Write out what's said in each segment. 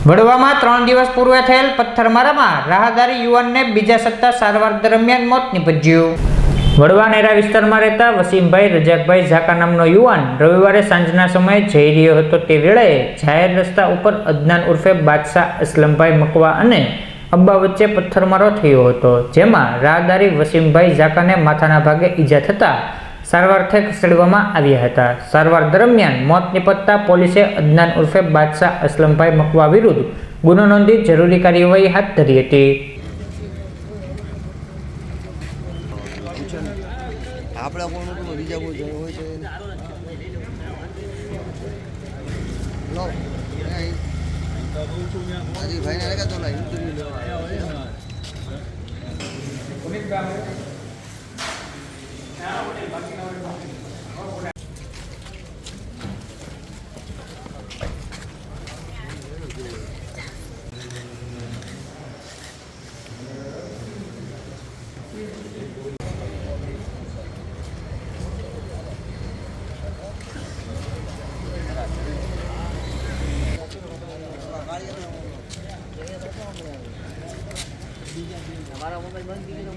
વડવામાં ત્રણ દિવસ પૂર્વે થયેલ પથ્થરમારામાં રાહદારી યુવાનને બીજા સત્તા સારવાર દરમિયાન મોત નીપજ્યું. વડવા નેરા વિસ્તારમાં રહેતા વસીમભાઈ રજાકભાઈ ઝાકા નામનો યુવાન રવિવારે સાંજના સમયે જઈ રહ્યો હતો તે વેળાએ જાહેર રસ્તા ઉપર અદનાન ઉર્ફે બાદશાહ અસલમભાઈ મકવા અને અબ્બા વચ્ચે પથ્થરમારો થયો હતો, જેમાં રાહદારી વસીમભાઈ ઝાકાને માથાના ભાગે ઈજા થતાં સારવારથી ખસેડવામાં આવ્યા હતા. સારવાર દરમિયાન મોત નિપજતા પોલીસે અદનાન ઉર્ફે બાદશાહ અસલમભાઈ મકવા વિરુદ્ધ ગુનો નોંધી જરૂરી કાર્યવાહી હાથ ધરી હતી. આપણા કોણ બીજા કોઈ જોયું હોય છે. લો હાજી ભાઈને લગા તો ના ઇન્ટરવ્યુ લેવા આવ્યા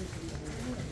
જોયું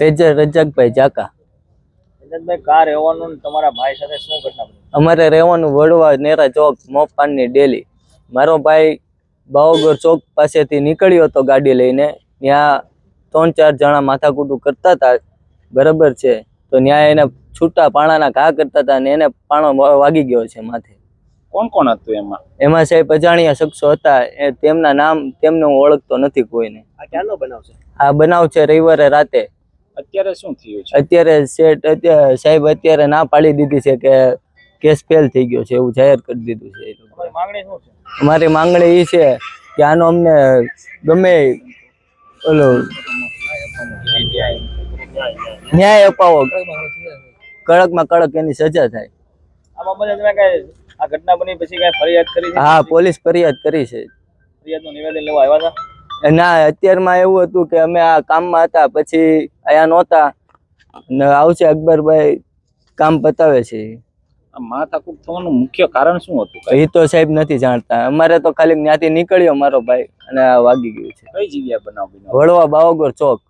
તેજર રજાકભાઈ જાકા. રજતભાઈ કાર રહેવાનું તમારા ભાઈ સાથે શું ઘટના અમારે રહેવાનું વડવા નેરા ચોક મોપાનની ડેલી. મારો ભાઈ બાવગર ચોક પાસેથી નીકળ્યો હતો ગાડી લઈને. ત્યાં ત્રણ ચાર જણા માથાકૂટું કરતા હતા. બરાબર છે. તો ત્યાં એને છૂટા પાણાના ઘા કરતા હતા અને એને પાણો વાગી ગયો છે માથે. કોણ કોણ હતું એમાં? એમાં સાહેબ અજાણ્યા શખ્સો હતા. એ તેમના નામ તેમને હું ઓળખતો નથી કોઈને. આ ક્યાંનો બનાવ છે? આ બનાવ છે રવિવારે રાતે. અત્યારે શું થયું છે? અત્યારે સેટ અત્યારે સાહેબ અત્યારે ના પાડી દીધી છે કે કેસ ફેલ થઈ ગયો છે એવું જાહેર કરી દીધું છે મારી માંગણી શું છે? અમારી માંગણી એ છે કે આનો અમને ગમે ઓલો ન્યાય અપાવો. કડકમાં કડક એની સજા થાય. આ બાબતે તમે કઈ આ ઘટના બની પછી કઈ ફરિયાદ કરી હા પોલીસ ફરિયાદ કરી છે. ફરિયાદનું નિવેદન લેવા આવ્યા હતા? ના અત્યારમાં એવું હતું કે અમે આ કામમાં હતા પછી અહીંયા નહોતા. ને આવશે અકબરભાઈ કામ પતાવે છે. આ માથાકૂટ થવાનું મુખ્ય કારણ શું હતું? એ તો સાહેબ નથી જાણતા. અમારે તો ખાલી ત્યાંથી નીકળ્યો મારો ભાઈ અને આ વાગી ગયું છે. કઈ જગ્યા બનાવ વળવા વડવા બાવગર ચોક.